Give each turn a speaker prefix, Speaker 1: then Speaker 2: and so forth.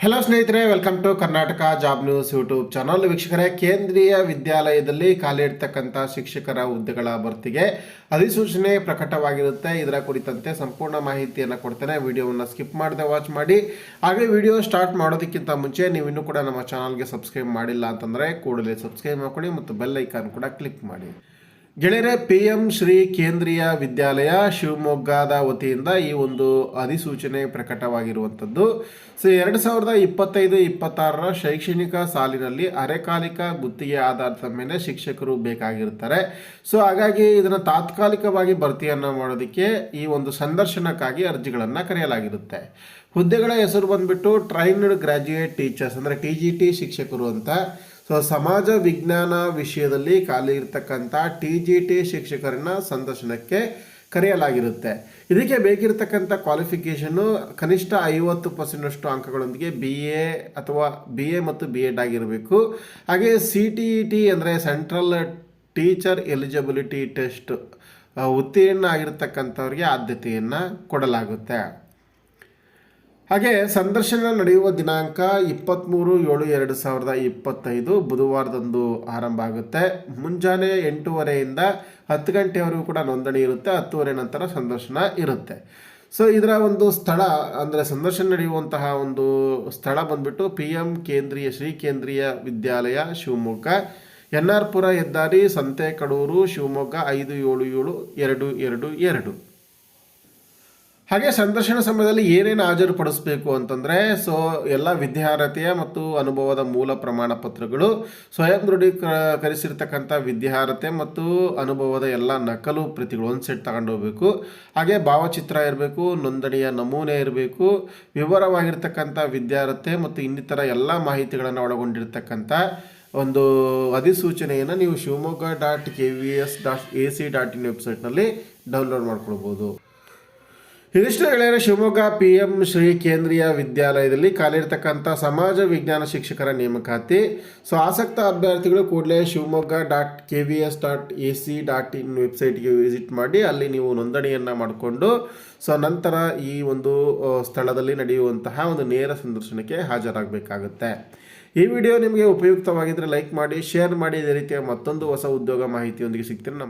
Speaker 1: Hello ಸ್ನೇಹಿತರೆ welcome to Karnataka job news YouTube channel ವೀಕ್ಷಕರೇ, ಕೇಂದ್ರೀಯ ವಿದ್ಯಾಲಯದಲ್ಲಿ ಖಾಲಿ ಇರ್ತಕ್ಕಂಥ ಶಿಕ್ಷಕರ ಹುದ್ದೆಗಳ ಭರ್ತಿಗೆ ಅಧಿಸೂಚನೆ ಪ್ರಕಟವಾಗಿರುತ್ತೆ. ಇದರ ಕುರಿತಂತೆ ಸಂಪೂರ್ಣ ಮಾಹಿತಿಯನ್ನು ಕೊಡ್ತೇನೆ. ವಿಡಿಯೋವನ್ನು ಸ್ಕಿಪ್ ಮಾಡದೆ ವಾಚ್ ಮಾಡಿ. ಹಾಗೆ ವಿಡಿಯೋ ಸ್ಟಾರ್ಟ್ ಮಾಡೋದಕ್ಕಿಂತ ಮುಂಚೆ ನೀವು ಇನ್ನೂ ಕೂಡ ನಮ್ಮ ಚಾನಲ್ಗೆ ಸಬ್ಸ್ಕ್ರೈಬ್ ಮಾಡಿಲ್ಲ ಅಂತಂದರೆ ಕೂಡಲೇ ಸಬ್ಸ್ಕ್ರೈಬ್ ಮಾಡ್ಕೊಳ್ಳಿ ಮತ್ತು ಬೆಲ್ ಐಕಾನ್ ಕೂಡ ಕ್ಲಿಕ್ ಮಾಡಿ. ಗೆಳೆಯರೆ ಪಿ ಎಂ ಶ್ರೀ ಕೇಂದ್ರೀಯ ವಿದ್ಯಾಲಯ ಶಿವಮೊಗ್ಗದ ವತಿಯಿಂದ ಈ ಒಂದು ಅಧಿಸೂಚನೆ ಪ್ರಕಟವಾಗಿರುವಂಥದ್ದು. ಸೊ, ಎರಡು ಸಾವಿರದ ಇಪ್ಪತ್ತೈದು, ಇಪ್ಪತ್ತಾರರ ಶೈಕ್ಷಣಿಕ ಸಾಲಿನಲ್ಲಿ ಅರೆಕಾಲಿಕ ಗುತ್ತಿಗೆ ಆಧಾರದ ಮೇಲೆ ಶಿಕ್ಷಕರು ಬೇಕಾಗಿರ್ತಾರೆ ಸೊ, ಹಾಗಾಗಿ ಇದನ್ನು ತಾತ್ಕಾಲಿಕವಾಗಿ ಭರ್ತಿಯನ್ನು ಮಾಡೋದಕ್ಕೆ ಈ ಒಂದು ಸಂದರ್ಶನಕ್ಕಾಗಿ ಅರ್ಜಿಗಳನ್ನು ಕರೆಯಲಾಗಿರುತ್ತೆ. ಹುದ್ದೆಗಳ ಹೆಸರು ಬಂದ್ಬಿಟ್ಟು ಟ್ರೈನ್ಡ್ ಗ್ರ್ಯಾಜುಯೇಟ್ ಟೀಚರ್ಸ್ ಅಂದರೆ ಟಿ ಜಿ ಟಿ ಶಿಕ್ಷಕರು ಅಂತ. ಸೊ ಸಮಾಜ ವಿಜ್ಞಾನ ವಿಷಯದಲ್ಲಿ ಖಾಲಿ ಇರತಕ್ಕಂಥ ಟಿ ಜಿ ಟಿ ಶಿಕ್ಷಕರನ್ನ ಸಂದರ್ಶನಕ್ಕೆ ಕರೆಯಲಾಗಿರುತ್ತೆ. ಇದಕ್ಕೆ ಬೇಕಿರತಕ್ಕಂಥ ಕ್ವಾಲಿಫಿಕೇಷನ್ನು ಕನಿಷ್ಠ ಐವತ್ತು ಪರ್ಸೆಂಟಷ್ಟು ಅಂಕಗಳೊಂದಿಗೆ ಬಿ ಎ ಅಥವಾ ಬಿ ಎ ಮತ್ತು ಬಿ ಎಡ್ ಆಗಿರಬೇಕು. ಹಾಗೆ ಸಿ ಟಿ ಇ ಟಿ ಅಂದರೆ ಸೆಂಟ್ರಲ್ ಟೀಚರ್ ಎಲಿಜಿಬಿಲಿಟಿ ಟೆಸ್ಟ್ ಉತ್ತೀರ್ಣ ಆಗಿರತಕ್ಕಂಥವ್ರಿಗೆ ಆದ್ಯತೆಯನ್ನು ಕೊಡಲಾಗುತ್ತೆ. ಹಾಗೆ ಸಂದರ್ಶನ ನಡೆಯುವ ದಿನಾಂಕ ಇಪ್ಪತ್ತ್ಮೂರು ಏಳು ಎರಡು ಸಾವಿರದ ಇಪ್ಪತ್ತೈದು ಬುಧವಾರದಂದು ಆರಂಭ ಆಗುತ್ತೆ. ಮುಂಜಾನೆ ಎಂಟೂವರೆಯಿಂದ ಹತ್ತು ಗಂಟೆವರೆಗೂ ಕೂಡ ನೋಂದಣಿ ಇರುತ್ತೆ. ಹತ್ತುವರೆ ನಂತರ ಸಂದರ್ಶನ ಇರುತ್ತೆ. ಸೊ ಇದರ ಒಂದು ಸ್ಥಳ, ಅಂದರೆ ಸಂದರ್ಶನ ನಡೆಯುವಂತಹ ಒಂದು ಸ್ಥಳ ಬಂದ್ಬಿಟ್ಟು ಪಿ ಎಂ ಕೇಂದ್ರೀಯ, ಶ್ರೀ ಕೇಂದ್ರೀಯ ವಿದ್ಯಾಲಯ ಶಿವಮೊಗ್ಗ. ಎನ್ ಆರ್ ಪುರ ಹೆದ್ದಾರಿ ಸಂತೆಕಡೂರು ಶಿವಮೊಗ್ಗ ಐದು ಏಳು ಏಳು ಎರಡು ಎರಡು ಎರಡು. ಹಾಗೆ ಸಂದರ್ಶನ ಸಮಯದಲ್ಲಿ ಏನೇನು ಹಾಜರುಪಡಿಸಬೇಕು ಅಂತಂದರೆ ಸೊ ಎಲ್ಲ ವಿದ್ಯಾರ್ಹತೆಯ ಮತ್ತು ಅನುಭವದ ಮೂಲ ಪ್ರಮಾಣ ಪತ್ರಗಳು, ಸ್ವಯಂ ದೃಢೀಕರಿಸಿರ್ತಕ್ಕಂಥ ವಿದ್ಯಾರ್ಹತೆ ಮತ್ತು ಅನುಭವದ ಎಲ್ಲ ನಕಲು ಪ್ರತಿಗಳು ಒಂದು ಸೆಟ್ ತಗೊಂಡು ಹೋಗಬೇಕು. ಹಾಗೆ ಭಾವಚಿತ್ರ ಇರಬೇಕು, ನೋಂದಣಿಯ ನಮೂನೆ ಇರಬೇಕು, ವಿವರವಾಗಿರ್ತಕ್ಕಂಥ ವಿದ್ಯಾರ್ಹತೆ ಮತ್ತು ಇನ್ನಿತರ ಎಲ್ಲ ಮಾಹಿತಿಗಳನ್ನು ಒಳಗೊಂಡಿರ್ತಕ್ಕಂಥ ಒಂದು ಅಧಿಸೂಚನೆಯನ್ನು ನೀವು Shivamogga dot K V S dot A C dot in ವೆಬ್ಸೈಟ್ನಲ್ಲಿ ಡೌನ್ಲೋಡ್ ಮಾಡ್ಕೊಳ್ಬೋದು. ಇದಿಷ್ಟು ಗೆಳೆಯರ ಶಿವಮೊಗ್ಗ ಪಿ ಎಂ ಶ್ರೀ ಕೇಂದ್ರೀಯ ವಿದ್ಯಾಲಯದಲ್ಲಿ ಕಾಲಿರ್ತಕ್ಕಂಥ ಸಮಾಜ ವಿಜ್ಞಾನ ಶಿಕ್ಷಕರ ನೇಮಕಾತಿ. ಸೊ, ಆಸಕ್ತ ಅಭ್ಯರ್ಥಿಗಳು ಕೂಡಲೇ Shivamogga dot K V S dot A C dot in ವೆಬ್ಸೈಟ್ಗೆ ವಿಸಿಟ್ ಮಾಡಿ ಅಲ್ಲಿ ನೀವು ನೋಂದಣಿಯನ್ನು ಮಾಡಿಕೊಂಡು, ಸೊ, ನಂತರ ಈ ಒಂದು ಸ್ಥಳದಲ್ಲಿ ನಡೆಯುವಂತಹ ಒಂದು ನೇರ ಸಂದರ್ಶನಕ್ಕೆ ಹಾಜರಾಗಬೇಕಾಗುತ್ತೆ. ಈ ವಿಡಿಯೋ ನಿಮಗೆ ಉಪಯುಕ್ತವಾಗಿದ್ದರೆ ಲೈಕ್ ಮಾಡಿ, ಶೇರ್ ಮಾಡಿ, ಇದೇ ರೀತಿಯ ಮತ್ತೊಂದು ಹೊಸ ಉದ್ಯೋಗ ಮಾಹಿತಿಯೊಂದಿಗೆ ಸಿಗ್ತೀನಿ. ನಮ್ಮ